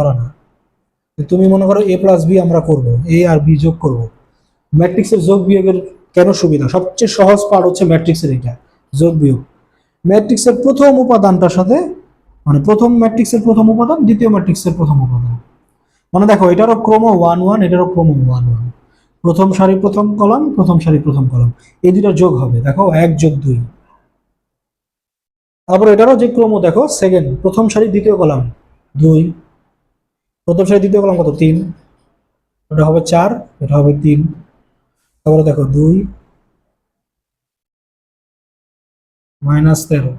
করা না। তুমি মনে করো এ প্লাস বি আমরা করব এ আর বি যোগ করব। ম্যাট্রিক্সের যোগ বিয়োগের কেন সুবিধা? সবচেয়ে সহজ পার্ট হচ্ছে ম্যাট্রিক্সের এটা, যোগ বিয়োগ। ম্যাট্রিক্সের প্রথম উপাদানটার সাথে মানে প্রথম ম্যাট্রিক্সের প্রথম উপাদান, দ্বিতীয় ম্যাট্রিক্সের প্রথম উপাদান। মানে দেখো, এটারও ক্রম ওয়ান ওয়ান এটারও ক্রম ওয়ান ওয়ান প্রথম সারি প্রথম কলাম, প্রথম সারি প্রথম কলাম। এই দুটো যোগ হবে, দেখো, এক যোগ দুই। তারপর এটারও যে ক্রম, দেখো সেকেন্ড প্রথম সারি দ্বিতীয় কলাম, দুই। প্রথম সারি দ্বিতীয় কলাম কত? তিন। এটা হবে চার, এটা হবে তিন। তারপরে দেখো দুই। মাইনাস তেরো।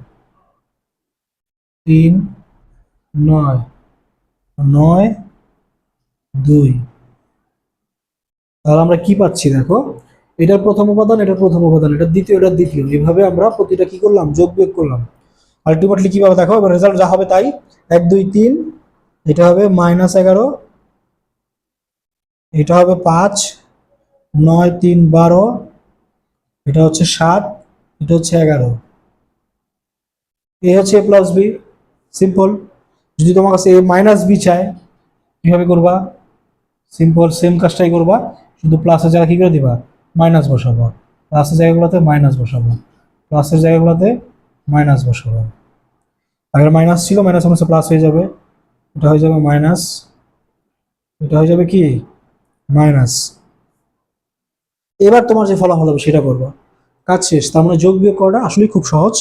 তিন, নয়। নয়, দুই। তাহলে আমরা কি পাচ্ছি দেখো? এটার প্রথম উপাদান, এটার প্রথম উপাদান, এটা দ্বিতীয় এটা দ্বিতীয়। এইভাবে আমরা প্রতিটা কি করলাম? যোগ বিয়োগ করলাম। আলটিমেটলি কীভাবে দেখো? এবার রেজাল্ট যা হবে তাই। এক, দুই, তিন এটা হবে মাইনাস এগারো। এটা হবে পাঁচ, নয়, তিন, বারো। এটা হচ্ছে সাত, এটা হচ্ছে এগারো। এ হচ্ছে এ প্লাস বি সিম্পল যদি তোমার কাছে এ মাইনাস বি চায়, কীভাবে করবা? সিম্পল সেম কাজটাই করবা। শুধু প্লাসের জায়গা কি করে দিবা? মাইনাস বসাবো। প্লাসের জায়গাগুলোতে মাইনাস বসাবো। প্লাসের জায়গাগুলোতে মাইনাস বসাবো। আগের মাইনাস ছিল মাইনাস মাইনাসে প্লাস হয়ে যাবে। এটা হয়ে যাবে মাইনাস এটা হয়ে যাবে কি? মাইনাস এবার তোমার যে ফলাফল হবে সেটা করব। কাজ শেষ, তার মানে যোগ বিয়োগ করাটা আসলেই খুব সহজ।